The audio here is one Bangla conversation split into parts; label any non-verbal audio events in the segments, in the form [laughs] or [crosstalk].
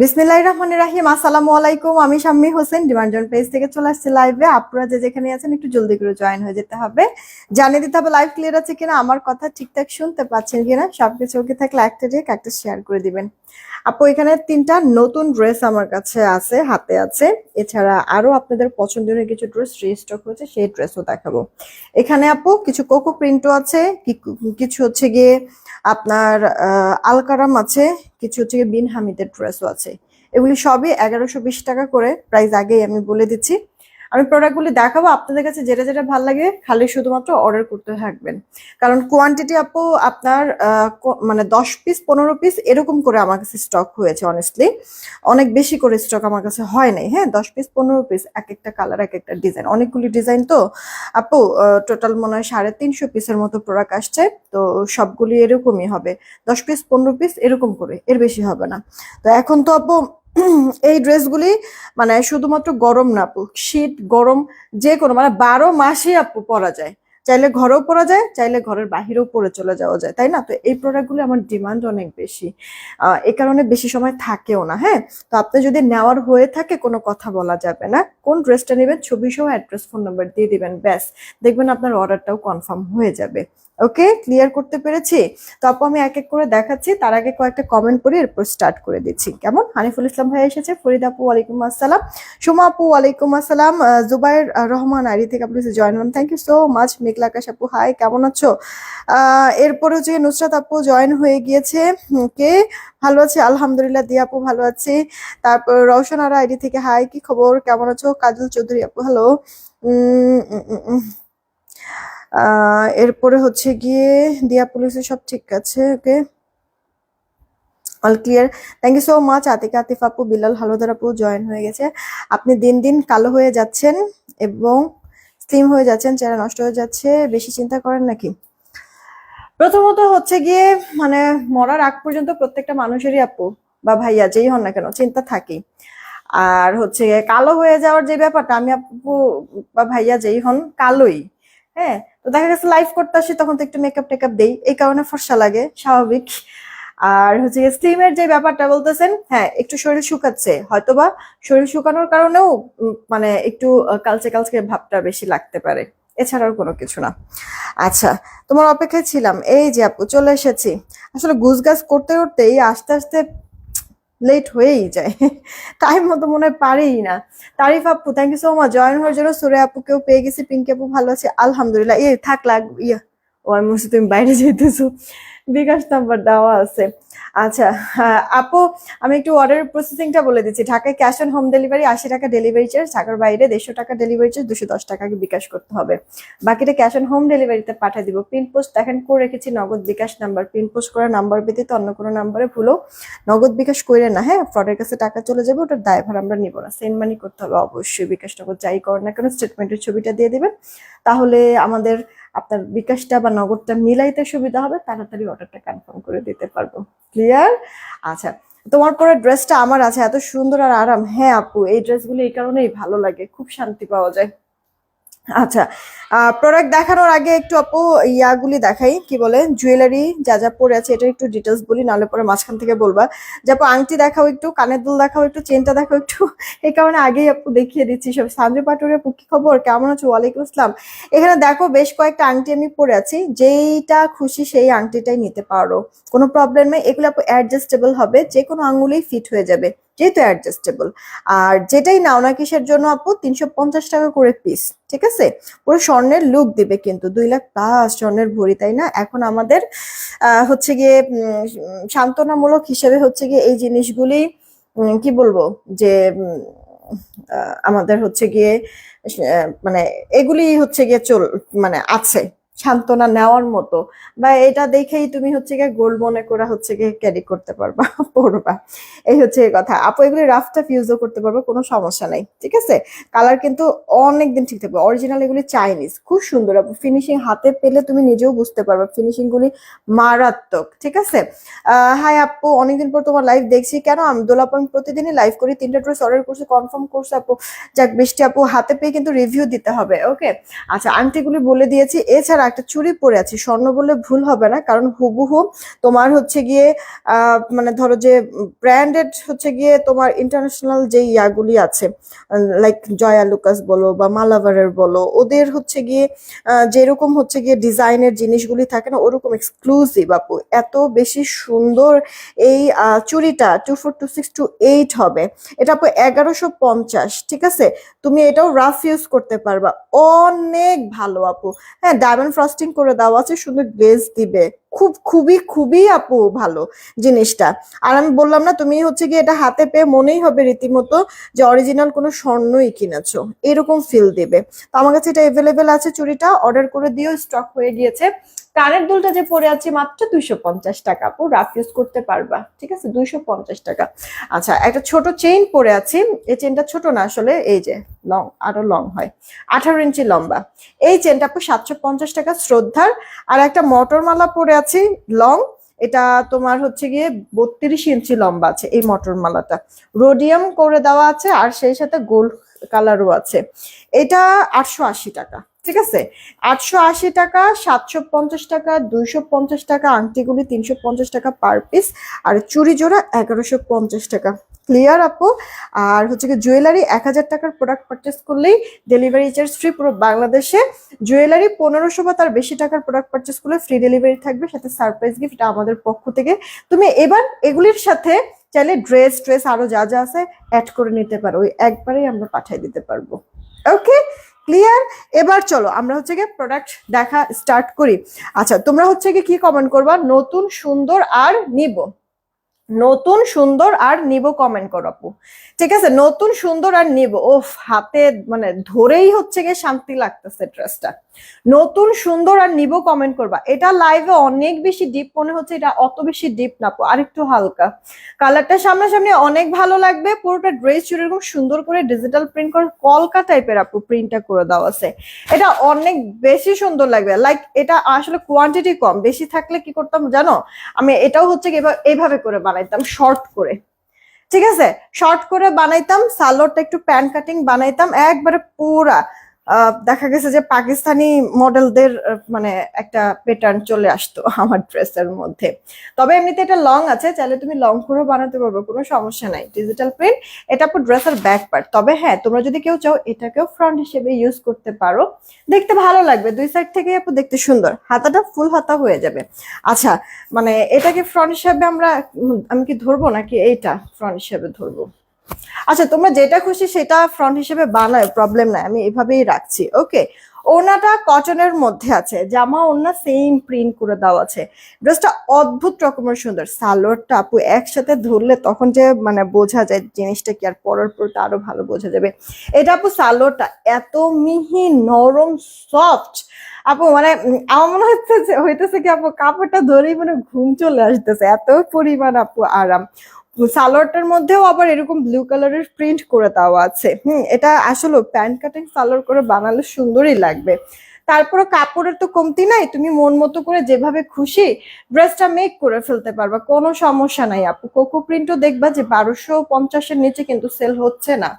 বিসমিল্লাহ রহমান রাহিম, আসসালামু আলাইকুম। আমি শাম্মী হোসেন, ডিমান্ডজন পেজ থেকে চলে আসছি লাইভে আপনারা যে যেখানে আছেন, একটু জলদি করে জয়েন হয়ে যেতে হবে। জানিয়ে দিতে হবে লাইভ ক্লিয়ার আছে কিনা, আমার কথা ঠিকঠাক শুনতে পাচ্ছেন কিনা, সবকিছু ওকে থাকলে একটা দিয়ে একটা শেয়ার করে দিবেন। আপু, এখানে তিনটা নতুন ড্রেস আমার কাছে আছে, হাতে আছে। এছাড়া আরও আপনাদের পছন্দের কিছু ড্রেস রিস্টক হয়েছে, সেই ড্রেসও দেখাবো। এখানে আপু, কিছু কোকো প্রিন্টও আছে কিছু হচ্ছে গিয়ে আপনার আলকারাম আছে কিছু হচ্ছে বিন হামিদের ড্রেসও আছে। এগুলি সবই এগারোশো টাকা করে। প্রাইস আগেই আমি বলে দিচ্ছি। আমি প্রোডাক্টগুলি দেখাবো, আপনাদের কাছে যেটা যেটা ভালো লাগে খালি শুধুমাত্র অর্ডার করতে থাকবেন। কারণ কোয়ান্টিটি আপু আপনার মানে দশ পিস পনেরো পিস এরকম করে আমার কাছে স্টক হয়েছে অনেস্টলি অনেক বেশি করে স্টক আমার কাছে হয় নাই হ্যাঁ? দশ পিস পনেরো পিস এক একটা কালার এক একটা ডিজাইন অনেকগুলি ডিজাইন তো আপু টোটাল মনে হয় সাড়ে তিনশো পিসের মতো প্রোডাক্ট আসছে, তো সবগুলি এরকমই হবে। দশ পিস পনেরো পিস এরকম করে, এর বেশি হবে না। তো এখন তো আপু [clears throat] এই ড্রেসগুলি মানে শুধুমাত্র গরম না, আপু, শীত, গরম, যে কোনো মানে বারো মাসে আপু পরা যায়। চাইলে ঘরেও পরা যায়, চাইলে ঘরের বাহিরেও পরে চলে যাওয়া যায়, তাই না? তো এই প্রোডাক্টগুলি আমার ডিমান্ড অনেক বেশি। এ কারণে বেশি সময় থাকেও না হ্যাঁ? তো আপনি যদি নেওয়ার হয়ে থাকে, কোনো কথা বলা যাবে না। কোন ড্রেসটা নেবেন, ছবি সহ অ্যাড্রেস ফোন নাম্বার দিয়ে দিবেন, ব্যাস। দেখবেন আপনার অর্ডারটাও কনফার্ম হয়ে যাবে। ওকে? ক্লিয়ার করতে পেরেছি? তো আপু, আমি এক এক করে দেখাচ্ছি, তার আগে কয়েকটা কমেন্ট করে এরপর স্টার্ট করে দিচ্ছি। কেমন? হানিফুল ইসলাম ভাই এসেছে, ফরিদ আপু, ওয়ালাইকুম আসসালাম। সুমা আপু, ওয়ালাইকুম আসসালাম। জুবাইর রহমান আরি থেকে আপনি জয়েন হন। Thank you so much Meghla Akash আপু হাই কেমন আছো? এরপরে হচ্ছে নুসরাত আপু জয়েন হয়ে গিয়েছে। কে ভালো আছি, আলহামদুলিল্লাহ, দিয়া আপু ভালো আছি। তারপর রওশন আরা আইডি থেকে হাই কি খবর? কেমন আছো? কাজল চৌধুরী আপু হ্যালো উম। এরপরে হচ্ছে গিয়ে দিয়া পুলিশে সব ঠিক আছে, okay? All clear thank you so much Atika Atif আপু বিলাল, হালদার আপু জয়েন হয়ে গেছে। আপনি দিন দিন কালো হয়ে যাচ্ছেন এবং স্লিম হয়ে যাচ্ছেন, চেহারা নষ্ট হয়ে যাচ্ছে, বেশি চিন্তা করেন নাকি প্রথমত হচ্ছে গিয়ে মানে মরার আগ পর্যন্ত প্রত্যেকটা মানুষেরই আপু বা ভাইয়া যেই হন না কেন, চিন্তা থাকেই। আর হচ্ছে কালো হয়ে যাওয়ার যে ব্যাপারটা, আমি আপু বা ভাইয়া যেই হন, কালোই হ্যাঁ? তো দেখা গেছে লাইভ করতে আসি, তখন তো একটু মেকআপ টেকআপ দেই। এই কারণে ফর্সা লাগে, স্বাভাবিক। আর হচ্ছে স্লিমের যে ব্যাপারটা বলতেছেন হ্যাঁ একটু শরীর শুকাচ্ছে, হয়তোবা শরীর শুকানোর কারণেও মানে একটু কালচে কালচে ভাবটা বেশি লাগতে পারে। এছাড়াও কোনো কিছু না। আচ্ছা তোমার অপেক্ষায় ছিলাম। এই যে আপু, চলে এসেছি। আসলে গুছ গাছ করতে করতেই আস্তে আস্তে লেট হয়েই যায়। টাইম মতো মনে হয় পারেই না। তারিফ আপু thank you so much join হওয়ার জন্য সুরে আপুকেও পেয়ে গেছি, পিঙ্কি আপু ভালো আছে, আলহামদুলিল্লাহ। ইয়ে থাক লাগ, ইয়া। ও, আমি তুমি বাইরে যেতেছো। বিকাশ নাম্বার দেওয়া আছে। আচ্ছা হ্যাঁ, আপু আমি একটু অর্ডার প্রসেসিংটা বলে দিচ্ছি। ঢাকায় ক্যাশ অন হোম ডেলিভারি আশি টাকা ডেলিভারি চার্জ ঢাকার বাইরে দেড়শো টাকা ডেলিভারি চার্জ দুশো দশ টাকা বিকাশ করতে হবে। বাকিটা ক্যাশ অন হোম ডেলিভারিতে পাঠিয়ে দিব। পিন পোস্ট দেখেন করে রেখেছি Nagad bKash number. Pin post করা নাম্বার ব্যতীত অন্য কোনো নাম্বারে ভুলো। নগদ বিকাশ করে না হ্যাঁ ফ্রডের কাছে টাকা চলে যাবে ওটার দায়ভার আমরা নিব না। সেন্ড মানি করতে হবে অবশ্যই বিকাশ নগদ যাই করেন না কেন স্টেটমেন্টের ছবিটা দিয়ে দিবেন। তাহলে আমাদের আপনার বিকাশটা বা নগদটা মিলাইতে সুবিধা হবে, তাড়াতাড়ি অর্ডারটা কনফার্ম করে দিতে পারব। ক্লিয়ার আচ্ছা তোমার পরে ড্রেসটা আমার আছে, এত সুন্দর আর আরাম। হ্যাঁ আপু, এই ড্রেসগুলো এই কারণেই ভালো লাগে, খুব শান্তি পাওয়া যায়। আচ্ছা প্রোডাক্ট দেখানোর আগে একটু আপু ইয়াগুলি দেখাই। কি বলে? জুয়েলারি যা যা পরে আছে, এটা একটু ডিটেলস বলি, নাহলে পরে মাঝখান থেকে বলবা। যে আপু, আংটি দেখাও একটু, কানের দুল দেখাও একটু, চেনটা দেখাও একটু। [laughs] এই কারণে আগেই আপু দেখিয়ে দিচ্ছি সব। সামনে পাটুরে আপু কি খবর, কেমন আছো? ওয়ালাইকুম আসসালাম। এখানে দেখো, বেশ কয়েকটা আংটি আমি পরে আছি। যেইটা খুশি সেই আংটিটাই নিতে পারো। কোনো প্রবলেম নেই। এগুলো আপু অ্যাডজাস্টেবল হবে যে কোনো আঙ্গুলেই ফিট হয়ে যাবে। যেহেতু অ্যাডজাস্টেবল আর যেটাই নাও না কিসের জন্য আপু? তিনশো পঞ্চাশ টাকা করে পিস ঠিক আছে? পুরো স্বর্ণের লুক দিবে কিন্তু, দুই লাখ প্লাস স্বর্ণের ভরি, তাই না? এখন আমাদের হচ্ছে গিয়ে সান্ত্বনামূলক হিসেবে হচ্ছে গিয়ে এই জিনিসগুলি কি বলব? যে আমাদের হচ্ছে গিয়ে মানে এগুলি হচ্ছে গিয়ে চল মানে আছে। সান্ত্বনা নেওয়ার মতো। বা এটা দেখেই তুমি হচ্ছে গিয়ে গোল মনে করে হচ্ছে গিয়ে ক্যারি করতে পারবা [laughs] পড়বা এই হচ্ছে এই কথা। আপু, এগুলি রাফ টাফ ইউজও করতে পারবে, কোনো সমস্যা নাই, ঠিক আছে? কালার কিন্তু অনেক দিন ঠিক থাকবে। অরিজিনাল এগুলি চাইনিজ খুব সুন্দর আপু। ফিনিশিং হাতে পেলে তুমি নিজেও বুঝতে পারবে ফিনিশিংগুলি মারাত্মক, ঠিক আছে? হাই আপু, অনেকদিন পর তোমার লাইভ দেখছি। কেন? আমি দোলাপ আমি প্রতিদিনই লাইভ করি, তিনটা ড্রেস অর্ডার করছি কনফার্ম করছি আপু। যাক বৃষ্টি আপু, হাতে পেয়ে কিন্তু রিভিউ দিতে হবে ওকে আচ্ছা আংটিগুলি বলে দিয়েছি। এছাড়া একটা চুড়ি পরে আছি। স্বর্ণ বললে ভুল হবে না, কারণ হুবহু তোমার হচ্ছে গিয়ে মানে ধরো যে ব্র্যান্ডেড হচ্ছে গিয়ে তোমার ইন্টারন্যাশনাল যে ইয়াগুলি আছে লাইক জয়া লুকাস বলো বা মালাভারের বলো, ওদের হচ্ছে গিয়ে যেরকম হচ্ছে গিয়ে ডিজাইনের জিনিসগুলি থাকে না, ওরকম এক্সক্লুসিভ আপু। এত বেশি সুন্দর এই চুড়িটা two four two six two eight হবে। এটা আপু এগারোশো পঞ্চাশ, ঠিক আছে? তুমি এটাও রাফ ইউজ করতে পারবা। অনেক ভালো আপু। হ্যাঁ ডায়মন্ড ফ্রস্টিং করে দেওয়া আছে সুন্দর গ্লেজ দিবে। খুব, খুবই খুবই আপু ভালো জিনিসটা। আর আমি বললাম না, তুমি হচ্ছে কি এটা হাতে পেয়ে মনেই হবে রীতিমতো যে অরিজিনাল কোনো স্বর্ণই কিনেছো। এরকম ফিল দেবে। তো আমার কাছে এটা এভেলেবেল আছে চুড়িটা অর্ডার করে দিয়েও স্টক হয়ে গিয়েছে। কানের দুলটা যে পরে আছে মাত্র দুইশো পঞ্চাশ টাকা আপু রাফ ইউজ করতে পারবা। ঠিক আছে? দুইশো পঞ্চাশ টাকা। আচ্ছা একটা ছোট চেইন পরে আছি। এই চেইনটা ছোট না আসলে, এই যে লং আরও লং হয়। আঠারো ইঞ্চি লম্বা। এই চেনটা আপু সাতশো পঞ্চাশ টাকা শ্রদ্ধার। আর একটা মটর মালা পরে আছি লং এটা তোমার হচ্ছে গিয়ে বত্রিশ ইঞ্চি লম্বা আছে এই মটর মালাটা রোডিয়াম করে দেওয়া আছে আর সেই সাথে গোল্ড কালারও আছে। এটা আটশো আশি টাকা, ঠিক আছে? আটশো আশি টাকা, সাতশো পঞ্চাশ টাকা, দুইশো পঞ্চাশ টাকা, আংটিগুলি তিনশো পঞ্চাশ টাকা পার পিস আর চুরি জোড়া এগারোশো পঞ্চাশ টাকা। ক্লিয়ার আপু। আর হচ্ছে কি জুয়েলারি এক হাজার টাকার প্রোডাক্ট পারচেস করলেই ডেলিভারি চার্জ ফ্রি পুরো বাংলাদেশে। জুয়েলারি পনেরোশো বা তার বেশি টাকার প্রোডাক্ট পারচেস করলে ফ্রি ডেলিভারি থাকবে, সাথে সারপ্রাইজ গিফট আমাদের পক্ষ থেকে। তুমি এবার এগুলির সাথে চাইলে ড্রেস ট্রেস আরও যা যা আছে অ্যাড করে নিতে পারো, ওই একবারেই আমরা পাঠিয়ে দিতে পারব। ওকে ক্লিয়ার এবার চলো, আমরা হচ্ছে গিয়ে প্রোডাক্ট দেখা স্টার্ট করি। আচ্ছা তোমরা হচ্ছে গিয়ে কি কমেন্ট করবা? নতুন, সুন্দর আর নিব। নতুন সুন্দর আর নিব কমেন্ট করো আপু। ঠিক আছে? নতুন সুন্দর আর নিব। ও হাতে মানে ধরেই হচ্ছে গিয়ে শান্তি লাগতেছে ড্রেসটা। নতুন সুন্দর আর নিব কমেন্ট করবা। এটা লাইভে অনেক বেশি ডিপ মনে হচ্ছে, এটা অত বেশি ডিপ না আপু আর একটু হালকা। কালারটা সামনাসামনি অনেক ভালো লাগবে, পুরোটা ড্রেস জুড়ে এরকম সুন্দর করে ডিজিটাল প্রিন্ট করে কলকা টাইপের আপু প্রিন্টটা করে দেওয়া আছে। এটা অনেক বেশি সুন্দর লাগবে। লাইক এটা আসলে কোয়ান্টিটি কম। বেশি থাকলে কি করতাম জানো? আমি এটাও হচ্ছে এইভাবে করে বানাইতাম শর্ট করে। ঠিক আছে? শর্ট করে বানাইতাম, সালোয়ারটা একটু প্যান কাটিং বানাইতাম, একবারে পুরা। দেখা গেছে যে পাকিস্তানি মডেলদের মানে একটা প্যাটার্ন চলে আসতো আমার ড্রেসের মধ্যে। তবে এমনিতে এটা লং আছে, চাইলে তুমি লং করেও বানাতে পারবে, কোনো সমস্যা নাই। ডিজিটাল প্রিন্ট এটা পুরো ড্রেসের ব্যাক পার্ট তবে হ্যাঁ তোমরা যদি কেউ চাও, এটাকেও ফ্রন্ট হিসেবে ইউজ করতে পারো। দেখতে ভালো লাগবে, দুই সাইড থেকে আপু দেখতে সুন্দর। হাতাটা ফুল হাতা হয়ে যাবে। আচ্ছা মানে এটাকে ফ্রন্ট হিসেবে আমরা, আমি কি ধরবো নাকি এইটা ফ্রন্ট হিসেবে ধরবো? আচ্ছা তোমরা যেটা খুশি সেটা ফ্রন্ট হিসেবে বানায় প্রবলেম নাই, আমি এভাবেই রাখছি ওকে ওনাটা কটনের মধ্যে আছে, জামা ওনা সেম প্রিন্ট করে দেওয়া আছে ড্রেসটা অদ্ভুত রকমের সুন্দর, সালোয়ারটা আপু একসাথে ধরলে তখন যে মানে বোঝা যায় জিনিসটা কি, আর পরার পর আরও ভালো বোঝা যাবে, এটা আপু সালোয়ারটা এত মিহি নরম সফট আপু মানে আমার মনে হচ্ছে হইতেছে কি আপু, কাপড়টা ধরেই মানে ঘুম চলে আসতেছে, এত পরিমাণ আপু আরাম সালোয়ারটার মধ্যেও আবার এরকম ব্লু কালারের প্রিন্ট করে দেওয়া আছে। হুম, এটা আসলে প্যান্ট কাটিং সালোয়ার করে বানালে সুন্দরই লাগবে। তারপরে কাপড়ের তো কমতি নাই, তুমি মন মতো করে যেভাবে খুশি ড্রেসটা মেক করে ফেলতে পারবা, কোনো সমস্যা নাই আপু। কোকো প্রিন্টও দেখবা যে বারোশো পঞ্চাশের নিচে কিন্তু সেল হচ্ছে না।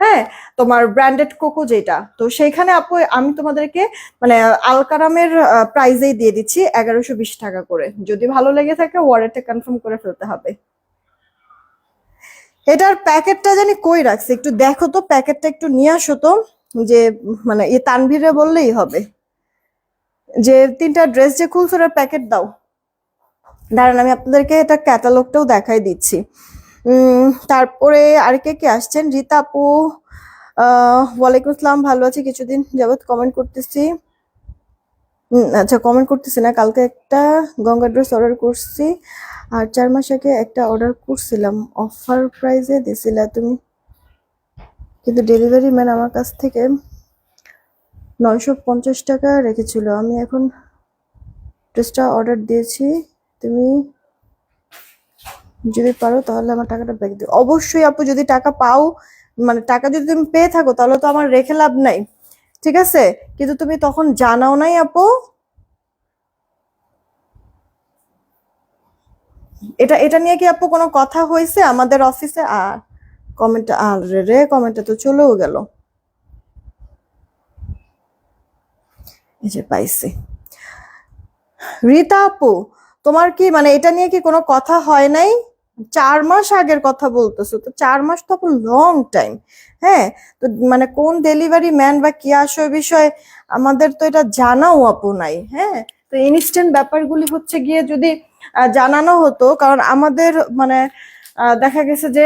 হ্যাঁ তোমার ব্র্যান্ডেড কোকো যেটা, তো সেইখানে আপু আমি তোমাদেরকে মানে আলকারামের প্রাইজেই দিয়ে দিচ্ছি এগারোশো টাকা করে। যদি ভালো লেগে থাকে ওয়ারেটে কনফার্ম করে ফেলতে হবে। এটার প্যাকেটটা জানি কই রাখছে? একটু দেখো তো, প্যাকেটটা একটু নিয়ে আসো তো। যে মানে এ তানভীরে বললেই হবে। যে, তিনটা ড্রেস যে খুলছো, ওটার প্যাকেট দাও। দাঁড়ান, আমি আপনাদেরকে এটা ক্যাটালগটাও দেখাই দিচ্ছি। তারপরে আর কে কে আসছেন? রীতা আপু আহ, ওয়ালাইকুম আসসালাম, ভালো আছি, কিছুদিন যাবৎ কমেন্ট করতেছি। আচ্ছা কমেন্ট করতেছি না। কালকে একটা গঙ্গা ড্রেস অর্ডার করছি, আর চার মাস আগে একটা অর্ডার করছিলাম। অফার প্রাইসে দিছিলা তুমি। কিন্তু ডেলিভারি ম্যান আমার কাছ থেকে নয়শো পঞ্চাশ টাকা রেখেছিল। আমি এখন ড্রেসটা অর্ডার দিয়েছি। তুমি যদি পারো তাহলে আমার টাকাটা ব্যাক দিও। অবশ্যই আপু, যদি টাকা পাও মানে টাকা যদি তুমি পেয়ে থাকো, তাহলে তো আমার রেখে লাভ নাই। ঠিক আছে? কিন্তু তুমি তখন জানাও নাই আপু। এটা এটা নিয়ে কি আপু কোনো কথা হয়েছে? আমাদের অফিসে? আর কমেন্ট আর রে কমেন্টে তো চলেও গেল। যে পাইছি। রীতা আপু, তোমার কি মানে এটা নিয়ে কি কোনো কথা হয় নাই? চার মাস আগের কথা বলতেছো, তো চার মাস তো লং টাইম হ্যাঁ তো মানে কোন ডেলিভারি ম্যান বা কি আসো বিষয়ে আমাদের তো এটা জানাও আপু নাই হ্যাঁ। তো ইনস্ট্যান্ট ব্যাপারগুলি হচ্ছে গিয়ে যদি জানানো হতো, কারণ আমাদের মানে দেখা গেছে যে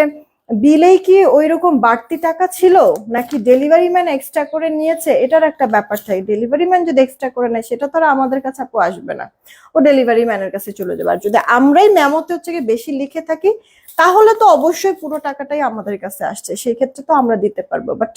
বিলেই কি ওই রকম বাড়তি টাকা ছিল? নাকি ডেলিভারি ম্যান এক্সট্রা করে নিয়েছে? এটার একটা ব্যাপার থাকে। ডেলিভারি ম্যান যদি এক্সট্রা করে নেয়, সেটা তো আমাদের কাছে আপু আসবে না। ও ডেলিভারি ম্যানের কাছে চলে যাবে। আর যদি আমরাই মেমোতে হচ্ছে কি বেশি লিখে থাকি, তাহলে তো অবশ্যই পুরো টাকাটাই আমাদের কাছে আসছে। সেই ক্ষেত্রে তো আমরা দিতে পারব। বাট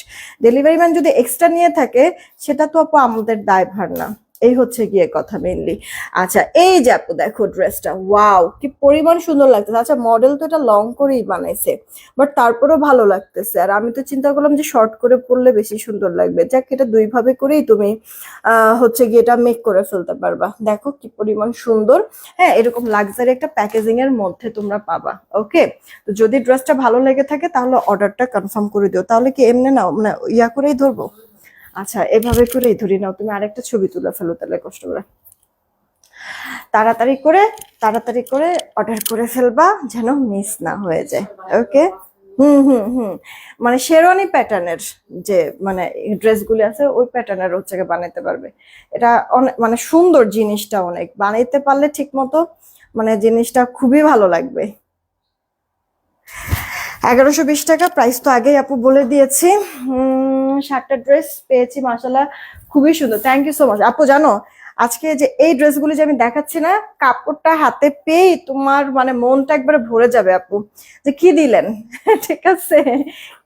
ডেলিভারি ম্যান যদি এক্সট্রা নিয়ে থাকে, সেটা তো আপু আমাদের দায়ভার না। এই হচ্ছে গিয়ে কথা মেনলি আচ্ছা এই যে আপু দেখো ড্রেসটা ওয়াও কি পরিমাণ সুন্দর লাগতেছে। আচ্ছা মডেল তো এটা লং করেই বানাইছে বাট তারপরেও ভালো লাগতেছে। আর আমি তো চিন্তা করলাম যে শর্ট করে পরলে বেশি সুন্দর লাগবে। যাক, এটা দুই ভাবে করেই তুমি হচ্ছে গিয়ে এটা মেক করে ফেলতে পারবা। দেখো কি পরিমাণ সুন্দর। হ্যাঁ এরকম লাক্সারি একটা প্যাকেজিং এর মধ্যে তোমরা পাবা ওকে তো যদি ড্রেসটা ভালো লেগে থাকে, তাহলে অর্ডারটা কনফার্ম করে দিও। তাহলে কি এমনি না মানে ইয়া করেই ধরবো? আচ্ছা এভাবে করেই ধরি নাও, তুমি আরেকটা ছবি তুলে ফেলো তাহলে কষ্ট করে তাড়াতাড়ি করে তাড়াতাড়ি করে অর্ডার করে ফেলবা, যেন মিস না হয়ে যায় ওকে হুম হুম হুম। মানে শেরওয়ানি প্যাটার্নের যে মানে ড্রেসগুলি আছে, ওই প্যাটার্নের হচ্ছে বানাইতে পারবে। এটা অনেক মানে সুন্দর জিনিসটা অনেক। বানাইতে পারলে ঠিক মতো মানে জিনিসটা খুবই ভালো লাগবে। এগারোশো বিশ টাকা প্রাইস তো আগেই আপু বলে দিয়েছি। সাতটা ড্রেস পেয়েছি মাসাল্লাহ খুবই সুন্দর। থ্যাংক ইউ সো মাচ আপু, জানো, আজকে যে এই ড্রেসগুলি যে আমি দেখাচ্ছি না, কাপড়টা হাতে পেয়ে তোমার মানে মনটা একবারে ভরে যাবে, আপু। যে কি দিলেন? [laughs] ঠিক আছে?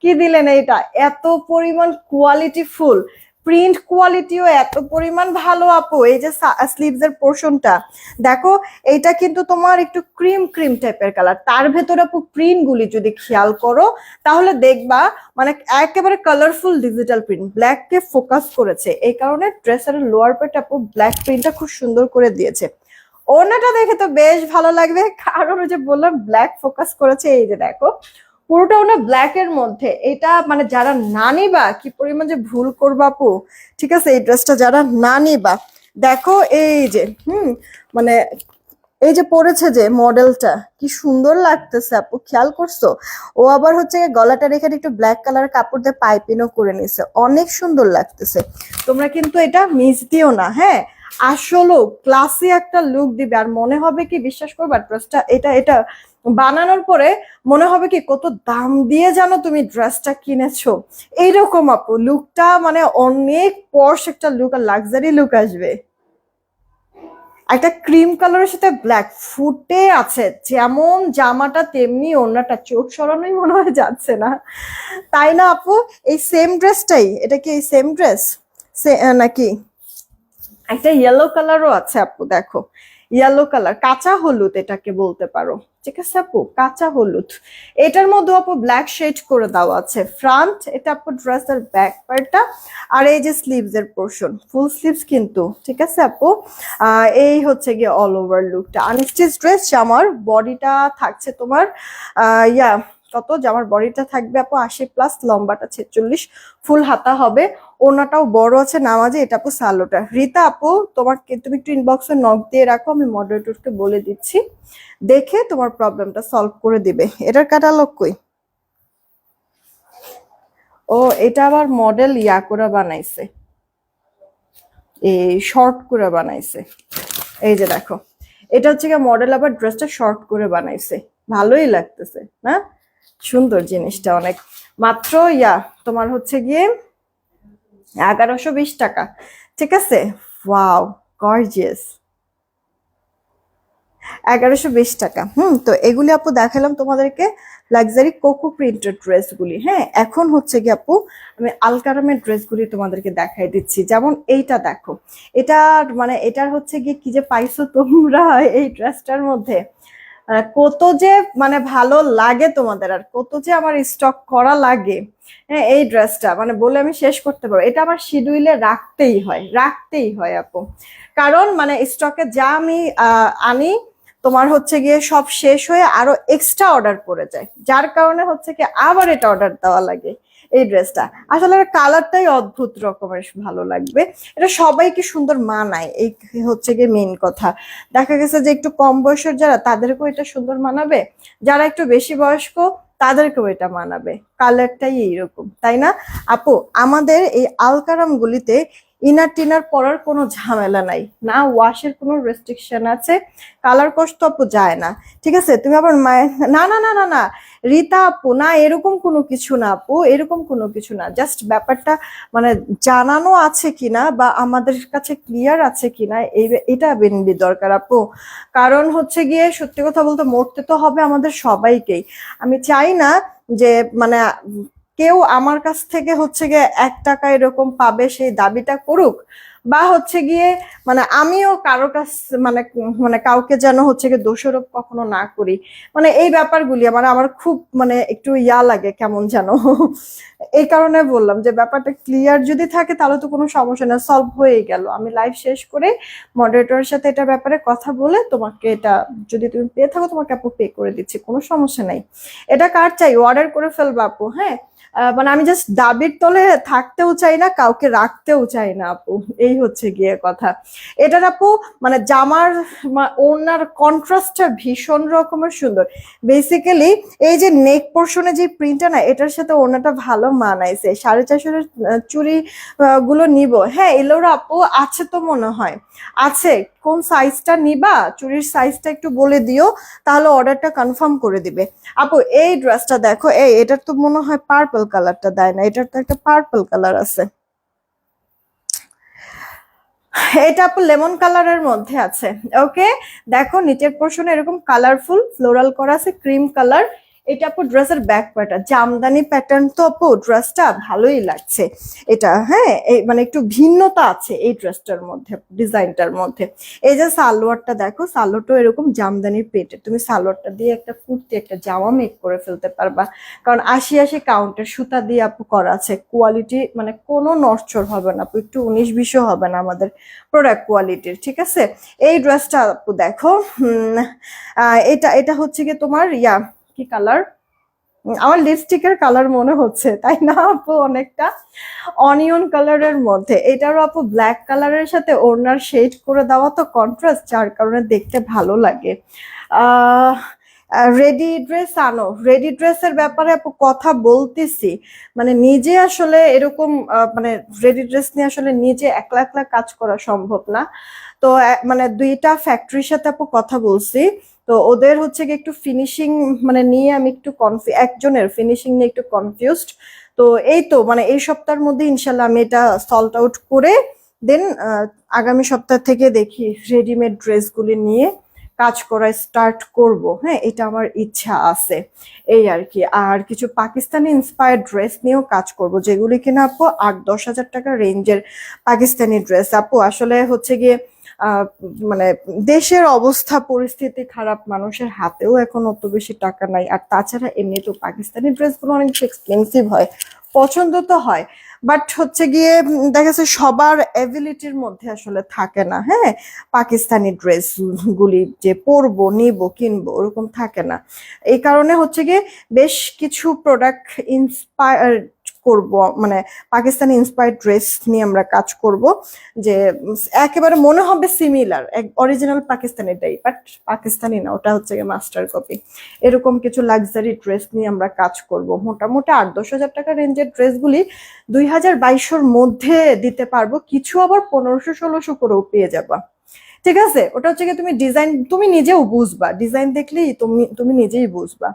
কি দিলেন এইটা? এত পরিমাণ কোয়ালিটি ফুল। প্রিন্ট কোয়ালিটিও এত পরিমাণ ভালো আপু, এই যে স্লিভস এর পোর্শনটা দেখো, এইটা কিন্তু তোমার একটু ক্রিম ক্রিম টাইপের কালার তার ভেতরে আপু প্রিন্ট গুলি যদি খেয়াল করো, তাহলে দেখবা মানে একেবারে কালারফুল ডিজিটাল প্রিন্ট ব্ল্যাক কে ফোকাস করেছে। এই কারণে ড্রেসের লোয়ার পেট আপু ব্ল্যাক প্রিন্টটা খুব সুন্দর করে দিয়েছে। ওনাটা দেখে তো বেশ ভালো লাগবে, কারণ যে বললাম ব্ল্যাক ফোকাস করেছে, এই যে দেখো। পুরোটা ওনা ব্ল্যাক এর মধ্যে। এটা মানে যারা না নিবা, কি পরিমাণ যে ভুল করবা আপু? ঠিক আছে, এই ড্রেসটা যারা না নিবা, দেখো এই যে, হুম মানে এই যে পরেছে যে মডেলটা, কি সুন্দর লাগতেছে আপু, খেয়াল করছ? ও আবার হচ্ছে গিয়ে রেখে একটু ব্ল্যাক কালার কাপড় দিয়ে পাইপিনও করে নিছে, অনেক সুন্দর লাগতেছে। তোমরা কিন্তু এটা মিস দিও না হ্যাঁ? আসলেও ক্লাসি একটা লুক দিবে, আর মনে হবে কি, বিশ্বাস করবা ড্রেসটা এটা এটা বানানোর পরে মনে হবে কি, কত দাম দিয়ে জানো তুমি ড্রেসটা কিনেছো? এইরকম আপু লুকটা মানে অনেক পর্স একটা লুক আর লাক্সারি লুক আসবে। একটা ক্রিম কালারের সাথে ব্ল্যাক ফুটে আছে, যেমন জামাটা তেমনি অন্যটা চোখ সরানোই মনে হয় যাচ্ছে না। তাই না আপু? এই সেম ড্রেসটাই এটা কি এই সেম ড্রেস নাকি? একটা ইয়েলো কালারও আছে আপু, দেখো। ইয়েলো কালার কাঁচা হলুদ এটাকে বলতে পারো। ঠিক আছে আপু? কাঁচা হলুদ। এটার মধ্যে আপু ব্ল্যাক শেড করে দেওয়া আছে। ফ্রন্ট এটা আপু ড্রেসের ব্যাক পার্টটা আর এই যে স্লিভস এর পোর্শন ফুল স্লিভস কিন্তু, ঠিক আছে আপু? এই হচ্ছে গিয়ে অল ওভার লুকটা আনস্টিচ ড্রেস আমার বডিটা থাকছে তোমার ইয়া কত জামার বডিটা থাকবে আপু আশি প্লাস লম্বাটা ছেচল্লিশ ফুল হাতা হবে। ওনাটাও বড় আছে, নামাজে এটা আপু সালোটা। রীতা আপু, তোমাকে তুমি একটু ইনবক্সে নক দিয়ে রাখো, আমি মডারেটরকে বলে দিচ্ছি। দেখে তোমার প্রবলেমটা সলভ করে দিবে। এটার ক্যাটালগ কই? ও, এটা আবার মডেল ইয়া করে বানাইছে। এই শর্ট করে বানাইছে। এই যে দেখো। এটা হচ্ছে মডেল আবার ড্রেসটা শর্ট করে বানাইছে। ভালোই লাগতেছে, না? সুন্দর জিনিসটা অনেক। মাত্র, ইয়া, তোমার হচ্ছে গিয়ে এগারোশো বিশ টাকা। ঠিক আছে? Wow, gorgeous. এগারোশো বিশ টাকা। হুম, তো এগুলি আপু দেখালাম তোমাদেরকে লাক্সারি কোকো প্রিন্টেড ড্রেসগুলি। হ্যাঁ এখন হচ্ছে কি আপু আমি আলকারামের ড্রেসগুলি তোমাদেরকে দেখাই দিচ্ছি। যেমন এইটা দেখো। এটা মানে এটার হচ্ছে গিয়ে কি যে পাইছো তোমরা এই ড্রেসটার মধ্যে? কত যে মানে ভালো লাগে তোমাদের আর কত যে আমার স্টক করা লাগে। হ্যাঁ এই ড্রেসটা মানে বলে আমি শেষ করতে পারব। এটা আমার শিডিউলে রাখতেই হয় রাখতেই হয় আপু। কারণ মানে স্টকে যা আমি আনি, তোমার হচ্ছে গিয়ে সব শেষ হয়ে আরও এক্সট্রা অর্ডার পড়ে যায়। যার কারণে হচ্ছে কি আবার এটা অর্ডার দেওয়া লাগে। এই ড্রেসটা। আসলে কালারটাই অদ্ভুত রকমের, ভালো লাগবে। এটা সবাইকে সুন্দর মানায়, এই হচ্ছে গিয়ে মেন কথা। দেখা গেছে যে একটু কম বয়সের যারা, তাদেরকেও এটা সুন্দর মানাবে। যারা একটু বেশি বয়স্ক, তাদেরকেও এটা মানাবে। কালারটাই এইরকম, তাই না? আপু, আমাদের এই আলকারাম গুলিতে ইনার টিনার পরার কোনো ঝামেলা নাই। না ওয়াশের কোনো রেস্ট্রিকশন আছে কালার কষ্ট আপু যায় না। ঠিক আছে? তুমি আবার না না না না না। রীতা আপু, না, এরকম কোনো কিছু না আপু, এরকম কোনো কিছু না। জাস্ট ব্যাপারটা মানে জানানো আছে কিনা বা আমাদের কাছে ক্লিয়ার আছে কিনা, এই এটা বেনবি দরকার আপু। কারণ হচ্ছে গিয়ে সত্যি কথা বলতে মরতে তো হবে আমাদের সবাইকেই। আমি চাই না যে মানে কেউ আমার কাছ থেকে হচ্ছে গিয়ে এক টাকা এরকম পাবে সেই দাবিটা করুক বা হচ্ছে গিয়ে মানে আমিও কারও কাছ মানে মানে কাউকে যেন হচ্ছে গিয়ে দোষারোপ কখনো না করি। মানে এই ব্যাপারগুলি আমার আমার খুব মানে একটু ইয়া লাগে কেমন যেন। এই কারণে বললাম যে ব্যাপারটা ক্লিয়ার যদি থাকে তাহলে তো কোনো সমস্যা না সলভ হয়ে গেল। আমি লাইভ শেষ করে মডারেটরের সাথে এটা ব্যাপারে কথা বলে তোমাকে এটা, যদি তুমি পেয়ে থাকো তোমাকে আপু পে করে দিচ্ছি, কোনো সমস্যা নাই। এটা কার চাই? অর্ডার করে ফেলব আপু হ্যাঁ? মানে আমি জাস্ট দাবির তলে থাকতেও চাই না কাউকে রাখতেও চাই না আপু। এই হচ্ছে গিয়ে কথা। এটার আপু মানে জামার ওড়নার কন্ট্রাস্টটা ভীষণ রকমের সুন্দর। বেসিক্যালি এই যে নেক পোর্শনে যে প্রিন্টটা না এটার সাথে ওড়নাটা ভালো মানাইছে। সাড়ে চারশোর আহ, গুলো নিব। হ্যাঁ এলোর আপু আছে তো মনে হয়। আছে। কোন সাইজটা নিবা, চুরির সাইজটা একটু বলে দিও, তাহলে অর্ডারটা কনফার্ম করে দিবে। আপু, এই ড্রেসটা দেখো, এই এটার তো মনে হয় পার্পল কালারটা দেয় না, এটার তো একটা পার্পল কালার আছে। এটা আপু লেমন কালারের মধ্যে আছে ওকে দেখো, নিচের পোর্শনে এরকম কালারফুল ফ্লোরাল করা আছে ক্রিম কালার এটা আপু ড্রেসের ব্যাক পার্টটা জামদানি প্যাটার্ন তো আপু ড্রেসটা ভালোই লাগছে। এটা হ্যাঁ মানে একটু ভিন্নতা আছে এই ড্রেসটার মধ্যে ডিজাইনটার মধ্যে। এই যে সালোয়ারটা দেখো সালোয়ারটা এরকম জামদানির পেটে তুমি সালোয়ারটা দিয়ে একটা কুর্তি, একটা জামা মেক করে ফেলতে পারবা। কারণ আশি আশি কাউন্টের সুতা দিয়ে আপু করা আছে। কোয়ালিটি মানে কোনো নরচর হবে না আপু, একটু উনিশ বিশও হবে না আমাদের প্রোডাক্ট কোয়ালিটির ঠিক আছে? এই ড্রেসটা আপু দেখো এটা এটা হচ্ছে কি তোমার ইয়া কি কালার আমার লিপস্টিকের কালার মনে হচ্ছে, তাই না আপু? অনেকটা অনিয়ন কালারের মধ্যে। এটারও আপু ব্ল্যাক কালারের সাথে ওড়নার শেড করে দেওয়া তো কন্ট্রাস্ট যার কারণে দেখতে ভালো লাগে। রেডি ড্রেস আনো। রেডি ড্রেসের ব্যাপারে আপু কথা বলতেছি। মানে নিজে আসলে এরকম মানে রেডি ড্রেস নিয়ে আসলে নিজে একলা একলা কাজ করা সম্ভব না। তো মানে দুইটা ফ্যাক্টরির সাথে আপু কথা বলছি। তো ওদের হচ্ছে কি একটু ফিনিশিং মানে নিয়ে আমি একটু কনফি একজনের ফিনিশিং নিয়ে একটু কনফিউজড তো এই তো মানে এই সপ্তাহের মধ্যে ইনশাল্লাহ আমি এটা সল্ট আউট করে দেন আগামী সপ্তাহ থেকে দেখি রেডিমেড ড্রেসগুলি নিয়ে কাজ করা স্টার্ট করব। হ্যাঁ এটা আমার ইচ্ছা আছে। এই আর কি। আর কিছু পাকিস্তানি ইন্সপায়ার্ড ড্রেস নিয়েও কাজ করব, যেগুলি কিনা আপু আট দশ হাজার টাকা রেঞ্জের পাকিস্তানি ড্রেস আপু, আসলে হচ্ছে গিয়ে মানে দেশের অবস্থা, পরিস্থিতি খারাপ, মানুষের হাতেও এখন অত বেশি টাকা নাই। আর তাছাড়া এমনি তো পাকিস্তানি ড্রেসগুলো অনেক এক্সপেন্সিভ হয়, পছন্দ তো হয়। বাট হচ্ছে গিয়ে দেখা যাচ্ছে সবার অ্যাবিলিটির মধ্যে আসলে থাকে না হ্যাঁ? পাকিস্তানি ড্রেস গুলি যে পরবো, নিব, কিনবো, ওরকম থাকে না। এই কারণে হচ্ছে গিয়ে বেশ কিছু প্রোডাক্ট ইন্সপায়ার করব মানে পাকিস্তানি ইন্সপায়ার্ড ড্রেস নিয়ে আমরা কাজ করব, যে একেবারে মনে হবে সিমিলার এক অরিজিনাল পাকিস্তানিটাই বাট পাকিস্তানি না, ওটা হচ্ছে গিয়ে মাস্টার কপি এরকম কিছু লাক্সারি ড্রেস নিয়ে আমরা কাজ করব। মোটামুটি আট দশ হাজার টাকা রেঞ্জের ড্রেসগুলি দুই হাজার বাইশোর মধ্যে দিতে পারব, কিছু আবার পনেরোশো, ষোলোশো করেও পেয়ে যাবা। ঠিক আছে? ওটা হচ্ছে কি তুমি ডিজাইন তুমি নিজেও বুঝবা। ডিজাইন দেখলেই তুমি তুমি নিজেই বুঝবা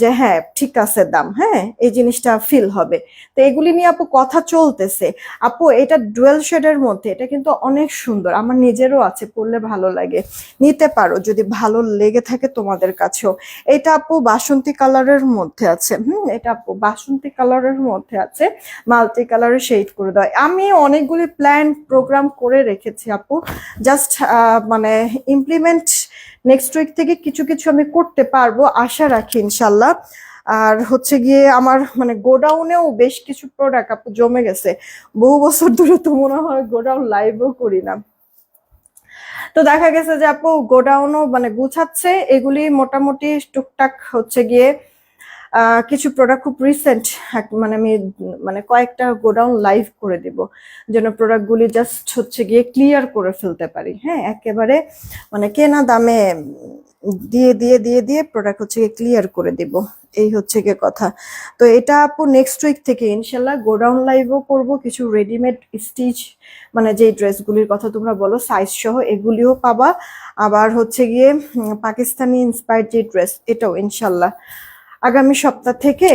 যে হ্যাঁ ঠিক আছে দাম হ্যাঁ? এই জিনিসটা ফিল হবে। তো এগুলি নিয়ে আপু কথা চলতেছে। আপু, এটা ডুয়েল শেডের মধ্যে, এটা কিন্তু অনেক সুন্দর। আমার নিজেরও আছে, পরলে ভালো লাগে। নিতে পারো, যদি ভালো লেগে থাকে তোমাদের কাছেও। এটা আপু বাসন্তী কালারের মধ্যে আছে, হুম? এটা আপু বাসন্তী কালারের মধ্যে আছে। মাল্টি কালারের শেড করে দেওয়া আমি অনেকগুলি প্ল্যান প্রোগ্রাম করে রেখেছি আপু। জাস্ট মানে ইমপ্লিমেন্ট নেক্সট উইক থেকে কিছু কিছু আমি করতে পারব, আশা রাখি ইনশাল্লাহ। আর হচ্ছে গিয়ে আমার মানে গোডাউনেও বেশ কিছু প্রোডাক্ট আপু জমে গেছে। বহু বছর ধরে তো মনে হয় গোডাউন লাইভও করি না। তো দেখা গেছে যে আপু গোডাউনও মানে গুছাচ্ছে, এগুলি মোটামুটি টুকটাক হচ্ছে গিয়ে কিছু প্রোডাক্ট খুব রিসেন্ট মানে আমি মানে কয়েকটা গোডাউন লাইভ করে দিব, যেন প্রোডাক্টগুলি জাস্ট হচ্ছে গিয়ে ক্লিয়ার করে ফেলতে পারি। হ্যাঁ একেবারে মানে কেনা দামে, দিয়ে দিয়ে দিয়ে দিয়ে প্রোডাক্ট হচ্ছে গিয়ে ক্লিয়ার করে দিব। এই হচ্ছে গিয়ে কথা। তো এটা আপু নেক্সট উইক থেকে ইনশাল্লাহ গোডাউন লাইভও করব, কিছু রেডিমেড স্টিচ মানে যে ড্রেসগুলির কথা তোমরা বলো সাইজ সহ এগুলিও পাবা। আবার হচ্ছে গিয়ে পাকিস্তানি ইন্সপায়ার্ড যে ড্রেস এটাও ইনশাল্লাহ। আগামী সপ্তাহ থেকে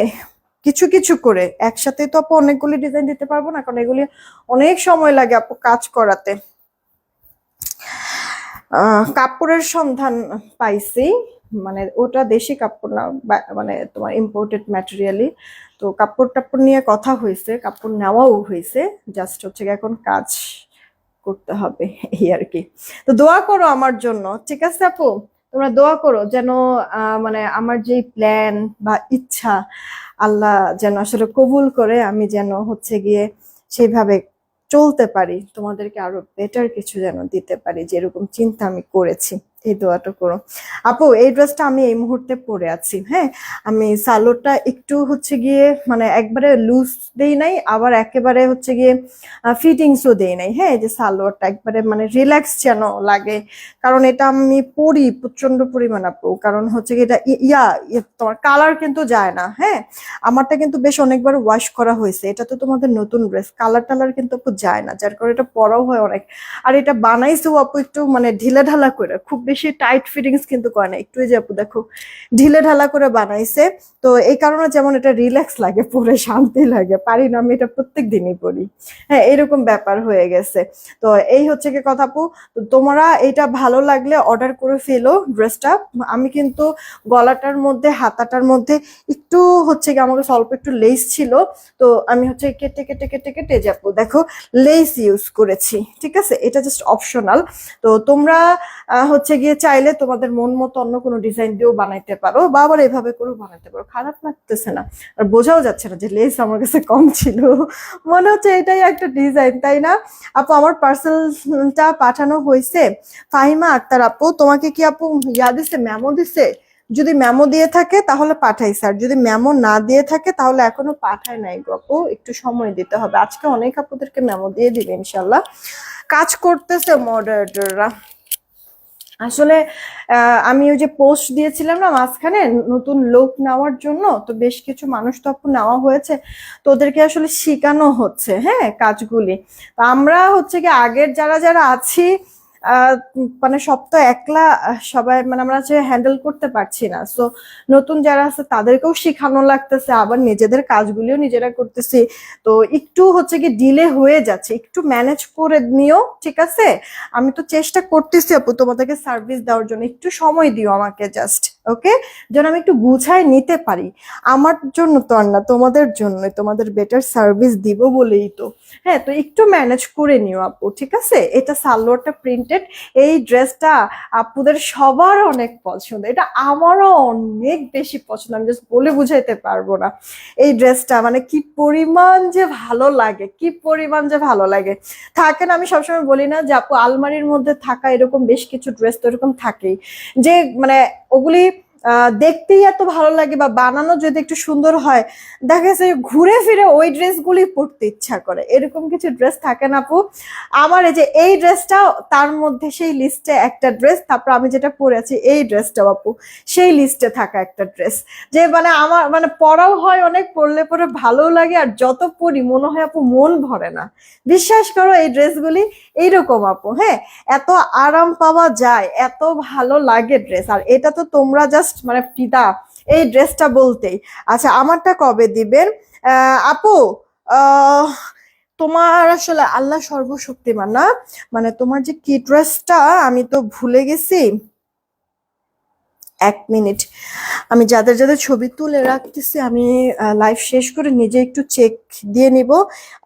কিছু কিছু করে। একসাথে তো আপু অনেকগুলি ডিজাইন দিতে পারব না, কারণ এগুলি অনেক সময় লাগে আপু কাজ করাতে। কাপড়ের সন্ধান পাইছি মানে ওটা দেশি কাপড় না মানে তোমার ইম্পোর্টেড ম্যাটেরিয়ালি তো কাপড় টাপড় নিয়ে কথা হয়েছে, কাপড় নেওয়াও হয়েছে জাস্ট হচ্ছে এখন কাজ করতে হবে, এই আর কি। তো দোয়া করো আমার জন্য, ঠিক আছে আপু? তোমরা দোয়া করো যেন মানে আমার যে প্ল্যান বা ইচ্ছা, আল্লাহ যেন আসলে কবুল করে আমি যেন হচ্ছে গিয়ে সেইভাবে চলতে পারি। তোমাদেরকে আরও বেটার কিছু যেন দিতে পারি, যেরকম চিন্তা আমি করেছি। এই দোয়াটা করো। আপু, এই ড্রেসটা আমি এই মুহূর্তে পরে আছি হ্যাঁ? আমি সালোয়ারটা একটু হচ্ছে গিয়ে মানে একবারে লুজ দেই নাই, আবার একেবারে হচ্ছে গিয়ে ফিটিংসও দেই নাই হ্যাঁ? যে সালোয়ারটা একবারে মানে রিল্যাক্স যেন লাগে, কারণ এটা আমি পরি প্রচণ্ড পরিমাণ আপু, কারণ হচ্ছে গিয়ে এটা ইয়া ইয়ে তোমার কালার কিন্তু যায় না হ্যাঁ? আমারটা কিন্তু বেশ অনেকবার ওয়াশ করা হয়েছে, এটা তো তোমাদের নতুন ড্রেস কালার টালার কিন্তু আপু যায় না, যার কারণে এটা পরাও হয় অনেক। আর এটা বানাইছেও আপু একটু মানে ঢিলে ঢালা করে, খুব বেশি টাইট ফিটিংস কিন্তু করে না। একটু যে আপু দেখো, ঢিলে ঢালা করে বানাইছে। তো এই কারণে যেমন এটা রিল্যাক্স লাগে, পরে শান্তি লাগে। পারি না, আমি এটা প্রত্যেক দিনই পরি। হ্যাঁ এরকম ব্যাপার হয়ে গেছে। তো এই হচ্ছে কি কথা আপু তোমরা এটা ভালো লাগলে অর্ডার করে ফেলো ড্রেসটা আমি কিন্তু গলাটার মধ্যে, হাতাটার মধ্যে একটু হচ্ছে কি আমাকে স্বল্প একটু লেস ছিল। তো আমি হচ্ছে কেটে কেটে কেটে কেটে যাব দেখো লেস ইউজ করেছি। ঠিক আছে? এটা জাস্ট অপশনাল তো তোমরা হচ্ছে গিয়ে চাইলে তোমাদের মন মতো অন্য কোনো ডিজাইন দিয়েও বানাইতে পারো বা আবার এভাবে করেও বানাইতে পারো। খারাপ লাগতেছে না। আর বোঝাও যাচ্ছে না যে লেস আমার কাছে কম ছিল। মনে হচ্ছে এটাই একটা ডিজাইন তাই না? আপু, আমার পার্সেলটা পাঠানো হয়েছে ফাহিমা আক্তার আপু। তোমাকে কি আপু ইয়া দিছে মেমো দিছে? যদি মেমো দিয়ে থাকে তাহলে পাঠাই স্যার যদি মেমো না দিয়ে থাকে তাহলে এখনও পাঠায় নাই গো আপু। একটু সময় দিতে হবে। আজকে অনেক আপুদেরকে মেমো দিয়ে দিবে ইনশাল্লাহ কাজ করতেছে মডারেটররা আসলে আমি ওই যে পোস্ট দিয়েছিলাম না মাঝখানে, নতুন লোক নেওয়ার জন্য, তো বেশ কিছু মানুষ তো নেওয়া হয়েছে, তো ওদেরকে আসলে শেখানো হচ্ছে হ্যাঁ কাজগুলি। আমরা হচ্ছে কি আগের যারা যারা আছি মানে সব তো একলা সবাই মানে আমরা যে হ্যান্ডেল করতে পারছি না। সো নতুন যারা আছে, তাদেরকেও শেখানো লাগতেছে, আবার নিজেদের কাজগুলিও নিজেরা করতেছি। তো একটু হচ্ছে কি ডিলে হয়ে যাচ্ছে, একটু ম্যানেজ করে নিও, ঠিক আছে? আমি তো চেষ্টা করতেছি আপু তোমাদেরকে সার্ভিস দেওয়ার জন্য, একটু সময় দিও আমাকে জাস্ট ওকে? যেন আমি একটু গুছায় নিতে পারি। আমার জন্য তো আর না, তোমাদের জন্য তোমাদের বেটার সার্ভিস দিব বলেই তো। হ্যাঁ তো একটু ম্যানেজ করে নিও আপু, ঠিক আছে? এটা সালোয়ারটা প্রিন্টেড এই ড্রেসটা আপুদের সবার অনেক পছন্দ। এটা আমারও অনেক বেশি পছন্দ, আমি জাস্ট বলে বুঝাইতে পারব না। এই ড্রেসটা মানে কি পরিমাণ যে ভালো লাগে, কি পরিমাণ যে ভালো লাগে। থাকে না আমি সবসময় বলি না যে আপু, আলমারির মধ্যে থাকা এরকম বেশ কিছু ড্রেস তো এরকম থাকেই। যে মানে ওগুলি দেখতেই এত ভালো লাগে বা বানানো যদি একটু সুন্দর হয়, দেখা যাচ্ছে ঘুরে ফিরে ওই ড্রেসগুলি পরতে ইচ্ছা করে। এরকম কিছু ড্রেস থাকে না আপু। আমার এই যে এই ড্রেসটা তার মধ্যে সেই লিস্টে একটা ড্রেস তারপর আমি যেটা পরে আছি এই ড্রেসটা আপু। সেই লিস্টে থাকা একটা ড্রেস যে মানে আমার মানে পরাও হয় অনেক, পরলে পরে ভালোও লাগে আর যত পরি, মনে হয় আপু মন ভরে না। বিশ্বাস করো এই ড্রেসগুলি এইরকম আপু হ্যাঁ? এত আরাম পাওয়া যায়, এত ভালো লাগে ড্রেস আর এটা তো তোমরা জাস্ট মানে ফিদা, এই ড্রেসটা বলতেই। আচ্ছা আমারটা কবে দিবেন? আপু তোমার আসলে আল্লাহ সর্বশক্তিমান না? মানে তোমার যে কি ড্রেসটা, আমি তো ভুলে গেছি। এক মিনিট। আমি যাদের যাদের ছবি তুলে রাখতেছি, আমি লাইভ শেষ করে নিজে একটু চেক দিয়ে নিব।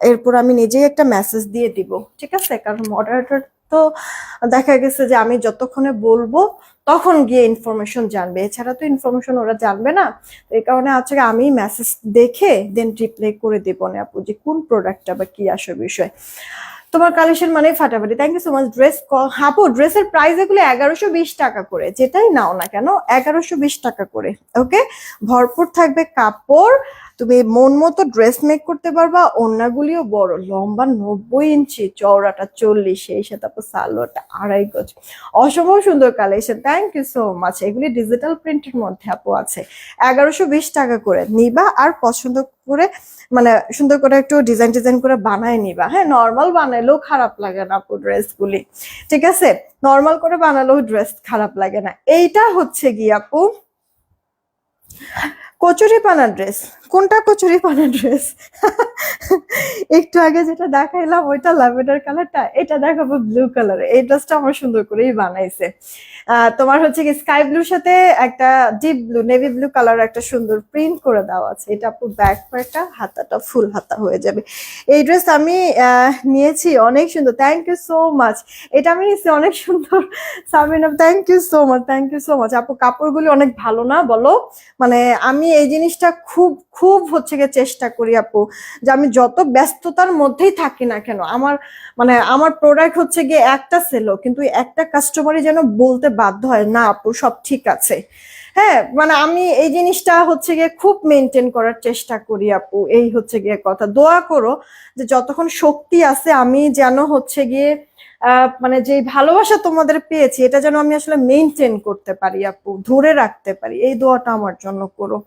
এরপর আমি নিজেই একটা মেসেজ দিয়ে দিব। ঠিক আছে? কারণ মডারেটর তো দেখা গেছে যে আমি যতক্ষণে বলব, তখন গিয়ে ইনফরমেশন জানবে। এছাড়া তো ইনফরমেশন ওরা জানবে না। এই কারণে গিয়ে আমি মেসেজ দেখে দেন রিপ্লাই করে দেবো না আপু যে কোন প্রোডাক্টটা বা কি আসে বিষয়। তোমার কালেকশন মানে ফাটাফাটি। Thank you so much dress হাপু ড্রেসের প্রাইস এগুলো এগারোশো বিশ টাকা করে। যেটাই নাও না কেন, এগারোশো বিশ টাকা করে। ওকে ভরপুর থাকবে কাপড় তুমি মন মতো ড্রেস মেক করতে পারবা, ওড়নাগুলিও বড়, লম্বা নব্বই ইঞ্চি, চওড়াটা চল্লিশ সেই সাথে তারপর সালোয়ারটা আড়াই গজ। অসম্ভব সুন্দর collection thank you so much এগুলি ডিজিটাল প্রিন্টের মধ্যে আপু আছে। এগারোশো বিশ টাকা করে নিবা আর পছন্দ করে মানে সুন্দর করে একটু ডিজাইন ডিজাইন করে বানায় নিবা। হ্যাঁ নর্মাল বানাইলেও খারাপ লাগে না আপু ড্রেসগুলি ঠিক আছে? নর্মাল করে বানালেও ড্রেস খারাপ লাগে না। এইটা হচ্ছে গিয়ে আপু কচুরি পানা ড্রেস কোনটা কচুরি পানা ড্রেস একটু আগে যেটা দেখাইলাম, ওইটা ল্যাভেন্ডার কালারটা, এটা দেখাবো ব্লু কালার এই ড্রেসটা আমার সুন্দর করেই বানাইছে। তোমার হচ্ছে কি স্কাই ব্লুর সাথে একটা deep blue navy blue colour একটা সুন্দর প্রিন্ট করে দেওয়া আছে। এটা আপু ব্যাক পার্টটা, হাতাটা ফুল হাতা হয়ে যাবে। এই ড্রেস আমি নিয়েছি, অনেক সুন্দর। থ্যাংক ইউ সো মাচ এটা আমি নিয়েছি, অনেক সুন্দর। Samina thank you so much thank you so much আপু, কাপড়গুলি অনেক ভালো না বলো? মানে আমি এই জিনিসটা খুব খুব হচ্ছে গিয়ে চেষ্টা করি আপু, যে আমি যত ব্যস্ততার মধ্যেই থাকি না কেন, আমার মানে আমার প্রোডাক্ট হচ্ছে গিয়ে একটা সেলো কিন্তু একটা কাস্টমারই যেন বলতে বাধ্য হয়, না আপু, সব ঠিক আছে। হ্যাঁ মানে আমি এই জিনিসটা হচ্ছে গিয়ে খুব মেনটেন করার চেষ্টা করি আপু, এই হচ্ছে গিয়ে কথা। দোয়া করো যে যতক্ষণ শক্তি আছে, আমি যেন হচ্ছে গিয়ে মানে যে ভালোবাসা তোমাদের পেয়েছি, এটা যেন আমি আসলে মেনটেন করতে পারি আপু, ধরে রাখতে পারি, এই দোয়াটা আমার জন্য করো।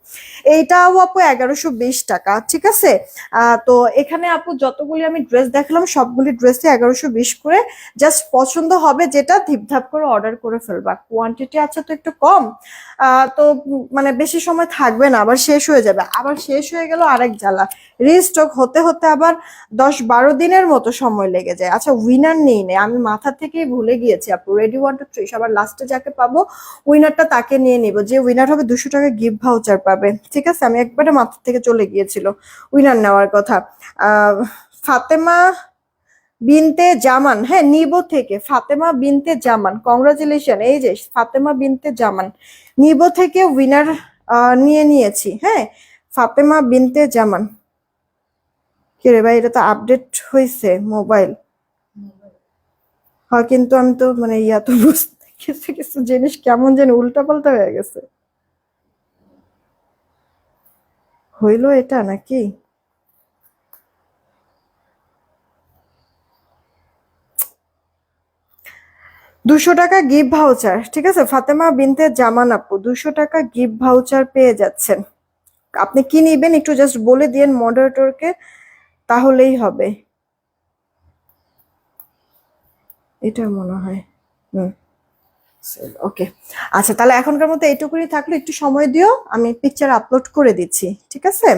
এইটাও আপু এগারোশো বিশ টাকা, ঠিক আছে? তো এখানে আপু যতগুলি আমি ড্রেস দেখালাম, সবগুলি ড্রেসে এগারোশো বিশ করে জাস্ট পছন্দ হবে যেটা, ধিপধাপ করে অর্ডার করে ফেলবা। কোয়ান্টিটি আছে তো একটু কম তো মানে বেশি সময় থাকবে না, আবার শেষ হয়ে যাবে। আবার শেষ হয়ে গেল আরেক জ্বালা। রিস্টক হতে হতে আবার দশ বারো দিনের মতো সময় লেগে যায়। আচ্ছা উইনার নেই নে। আমি মাথা থেকেই ভুলে গিয়েছি, আপু। রেডি ওয়ান টু থ্রি সবার লাস্টে যাকে পাবো উইনারটা তাকে নিয়ে নিব। যে উইনার হবে দুশো টাকা গিফট ভাউচার পাবে, ঠিক আছে? আমি একবারে মাথা থেকে চলে গিয়েছিল উইনার নেওয়ার কথা। ফাতেমা বিনতে জামান হ্যাঁ নিবো থেকে। ফাতেমা বিনতে জামান কংগ্রাচুলেশন এই যে, ফাতেমা বিনতে জামান। নিবো থেকে উইনার নিয়ে নিয়েছি হ্যাঁ? ফাতেমা বিনতে জামান। কে রে ভাই, এটা তো আপডেট হয়েছে মোবাইল হ্যাঁ কিন্তু আমি তো মানে ইয়া তো বুঝতে কিছু কিছু জিনিস কেমন যেন উল্টা পাল্টা হয়ে গেছে। হইল এটা নাকি? দুশো টাকা গিফট ভাউচার, ঠিক আছে? ফাতেমা বিনতে জামান আপু, দুশো টাকা গিফট ভাউচার পেয়ে যাচ্ছেন। আপনি কি নিবেন একটু জাস্ট বলে দিয়েন মডারেটরকে তাহলেই হবে। এটা মনে হয়। হুম। ওকে আচ্ছা তাহলে এখনকার মতো এইটুকুনি থাকল। একটু সময় দিও, আমি পিকচার আপলোড করে দিচ্ছি, ঠিক আছে?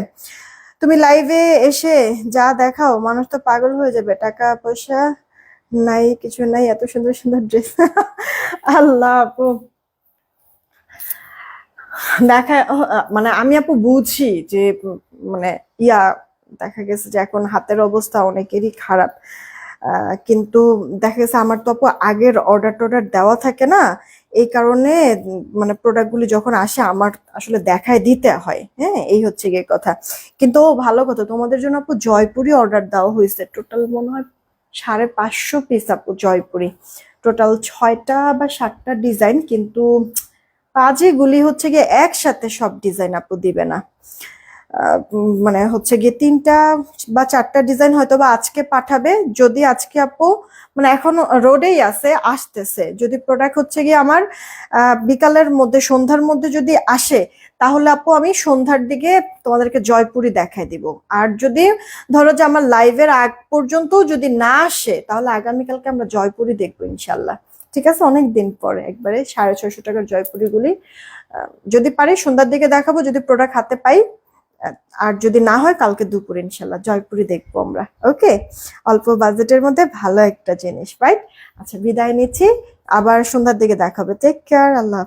তুমি লাইভে এসে যা দেখাও, মানুষ তো পাগল হয়ে যাবে। টাকা, পয়সা নাই, কিছু নাই, এত সুন্দর সুন্দর ড্রেস আল্লাহ আপু। দেখা মানে আমি আপু বুঝি যে মানে ইয়া, দেখা গেছে যে এখন হাতের অবস্থা অনেকেরই খারাপ। কিন্তু দেখা গেছে আমার তো আপু আগের অর্ডার টর্ডার দেওয়া থাকে না, এই কারণে মানে প্রোডাক্টগুলি যখন আসে আমার আসলে দেখায় দিতে হয় হ্যাঁ এই হচ্ছে গিয়ে কথা। কিন্তু ভালো কথা, তোমাদের জন্য আপু জয়পুরি অর্ডার দেওয়া হয়েছে। টোটাল মনে হয় সাড়ে পাঁচশো পিস আপু জয়পুরি। টোটাল ছয়টা বা সাতটা ডিজাইন কিন্তু পাজেগুলি হচ্ছে গিয়ে একসাথে সব ডিজাইন আপু দিবে না। মানে হচ্ছে গিয়ে তিনটা বা চারটা ডিজাইন হয়তো বা আজকে পাঠাবে, যদি আজকে আপু মানে এখন রোডেই আছে, আসতেছে। যদি প্রোডাক্ট হচ্ছে গিয়ে আমার বিকালের মধ্যে, সন্ধ্যার মধ্যে যদি আসে, তাহলে আপু আমি সন্ধ্যার দিকে তোমাদেরকে জয়পুরি দেখাই দিব। আর যদি ধরো যে আমার লাইভের আগ পর্যন্ত যদি না আসে, তাহলে আগামীকালকে আমরা জয়পুরি দেখব ইনশাল্লাহ ঠিক আছে? অনেক দিন পরে একবারে সাড়ে ছয়শো টাকার জয়পুরিগুলি যদি পারি সন্ধ্যার দিকে দেখাবো, যদি প্রোডাক্ট হাতে পাই আর যদি না হয় কালকে দুপুরে ইনশাল্লাহ জয়পুরি দেখব আমরা, ওকে? অল্প বাজেটের মধ্যে ভালো একটা জিনিস রাইট আচ্ছা বিদায় নিচ্ছি, আবার সন্ধ্যার দিকে দেখাবে টেক কেয়ার আল্লাহ।